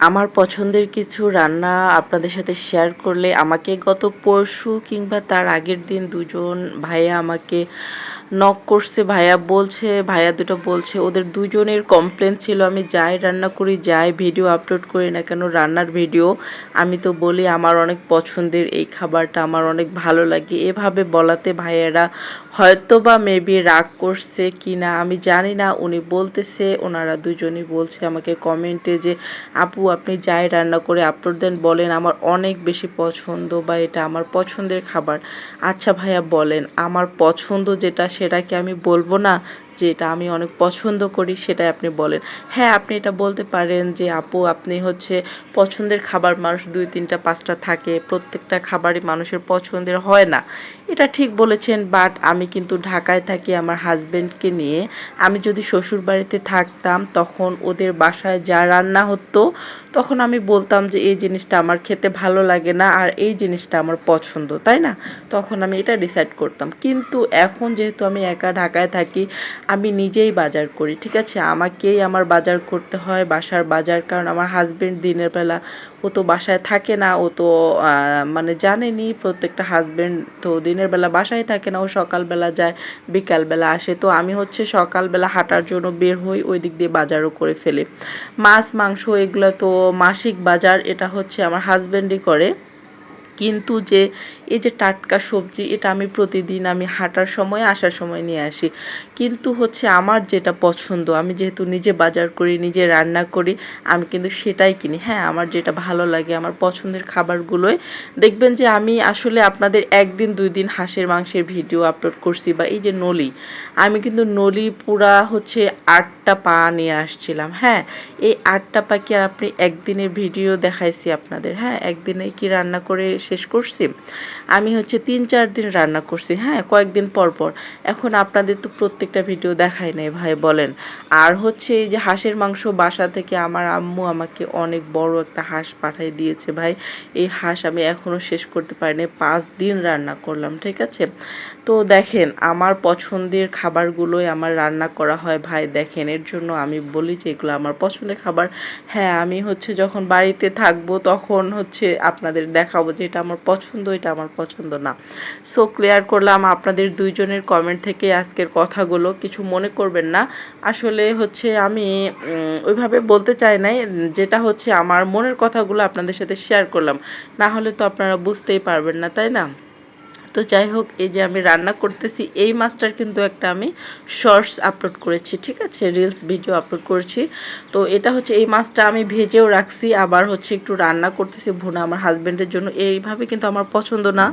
আমার পছন্দের কিছু রান্না আপনাদের সাথে শেয়ার করলে আমাকে গত পরশু কিংবা তার আগের দিন দুজন ভাইয়া আমাকে নক করছে, ভাইয়া বলছে, ভাইয়া দুটো বলছে, ওদের দুজনের কমপ্লেন ছিল, আমি যাই রান্না করি, যাই ভিডিও আপলোড করি না কেন, রান্নার ভিডিও আমি তো বলি আমার অনেক পছন্দের এই খাবারটা, আমার অনেক ভালো লাগে। এভাবে বলাতে ভাইয়েরা হয়তো বা মেবি রাগ করছে কি না আমি জানি না, উনি বলতেছে, ওনারা দুজনই বলছে আমাকে কমেন্টে যে, আপু, আপনি যাই রান্না করে আপলোড দেন, বলেন আমার অনেক বেশি পছন্দ বা এটা আমার পছন্দের খাবার। আচ্ছা ভাইয়া বলেন, আমার পছন্দ যেটা সেটা কি আমি বলব না। যে এটা আমি অনেক পছন্দ করি সেটাই আপনি বলেন। হ্যাঁ আপনি এটা বলতে পারেন যে, আপু, আপনি হচ্ছে পছন্দের খাবার মানুষ দুই, তিনটা, পাঁচটা থাকে, প্রত্যেকটা খাবারই মানুষের পছন্দের হয় না। এটা ঠিক বলেছেন বাট আমি কিন্তু ঢাকায় থাকি আমার হাজব্যান্ডকে নিয়ে। আমি যদি শ্বশুর বাড়িতে থাকতাম, তখন ওদের বাসায় যা রান্না হতো, তখন আমি বলতাম যে, এই জিনিসটা আমার খেতে ভালো লাগে না, আর এই জিনিসটা আমার পছন্দ। তাই না? তখন আমি এটা ডিসাইড করতাম। কিন্তু এখন যেহেতু আমি একা ঢাকায় থাকি আমি নিজেই বাজার করি, ঠিক আছে? আমাকেই আমার বাজার করতে হয় বাসার বাজার, কারণ আমার হাজব্যান্ড দিনের বেলা ও তো বাসায় থাকে না, ও তো মানে জানেনি প্রত্যেকটা হাজবেন্ড তো দিনের বেলা বাসায় থাকে না, ও সকালবেলা যায়, বিকালবেলা আসে। তো আমি হচ্ছে সকালবেলা হাঁটার জন্য বের হই, ওই দিক দিয়ে বাজারও করে ফেলি। মাছ, মাংস এগুলো তো মাসিক বাজার, এটা হচ্ছে আমার হাজব্যান্ডই করে। কিন্তু যে এই যে টাটকা সবজি, এটা আমি প্রতিদিন আমি হাঁটার সময়, আসার সময় নিয়ে আসি। কিন্তু হচ্ছে আমার যেটা পছন্দ, আমি যেহেতু নিজে বাজার করি, নিজে রান্না করি, আমি কিন্তু সেটাই কিনি। হ্যাঁ আমার যেটা ভালো লাগে, আমার পছন্দের খাবারগুলোই। দেখবেন যে আমি আসলে আপনাদের একদিন দুই দিন হাঁসের, মাংসের ভিডিও আপলোড করছি বা এই যে নলি, আমি কিন্তু নলি পুরা হচ্ছে আটটা পা নিয়ে আসছিলাম। হ্যাঁ এই আটটা পা কি আর আপনি একদিনের ভিডিও দেখাইছি আপনাদের? হ্যাঁ একদিনে কি রান্না করে শেষ করছি। আমি হচ্ছে তিন, চার দিন রান্না করছি হ্যাঁ? কয়েকদিন পর পর। এখন আপনাদের তো প্রত্যেকটা ভিডিও দেখাই নাই, ভাই, বলেন। আর হচ্ছে এই যে হাঁসের মাংস বাসা থেকে আমার আম্মু আমাকে অনেক বড় একটা হাঁস পাঠিয়ে দিয়েছে, ভাই। এই হাঁস আমি এখনও শেষ করতে পারিনি, পাঁচ দিন রান্না করলাম, ঠিক আছে? তো দেখেন, আমার পছন্দের খাবারগুলোই আমার রান্না করা হয়, ভাই। দেখেন, এর জন্য আমি বলি যে এগুলো আমার পছন্দের খাবার। হ্যাঁ আমি হচ্ছে যখন বাড়িতে থাকব তখন হচ্ছে আপনাদের দেখাবো যে এটা আমার পছন্দ, এটা আমার পছন্দ না। সো ক্লিয়ার করলাম আপনাদের দুইজনের কমেন্ট থেকে আজকের কথাগুলো, কিছু মনে করবেন না। আসলে হচ্ছে আমি ওইভাবে বলতে চাই নাই, যেটা হচ্ছে আমার মনের কথাগুলো আপনাদের সাথে শেয়ার করলাম। না হলে তো আপনারা বুঝতেই পারবেন না, তাই না? তো যাই হোক, এই যে আমি রান্না করতেছি, এই মাছটার কিন্তু একটা আমি শর্টস আপলোড করেছি, ঠিক আছে? রিলস ভিডিও আপলোড করেছি। তো এটা হচ্ছে এই মাছটা আমি ভেজেও রাখছি, আবার হচ্ছে একটু রান্না করতেছি ভুনা আমার হাজব্যান্ডের জন্য। এইভাবে কিন্তু আমার পছন্দ না।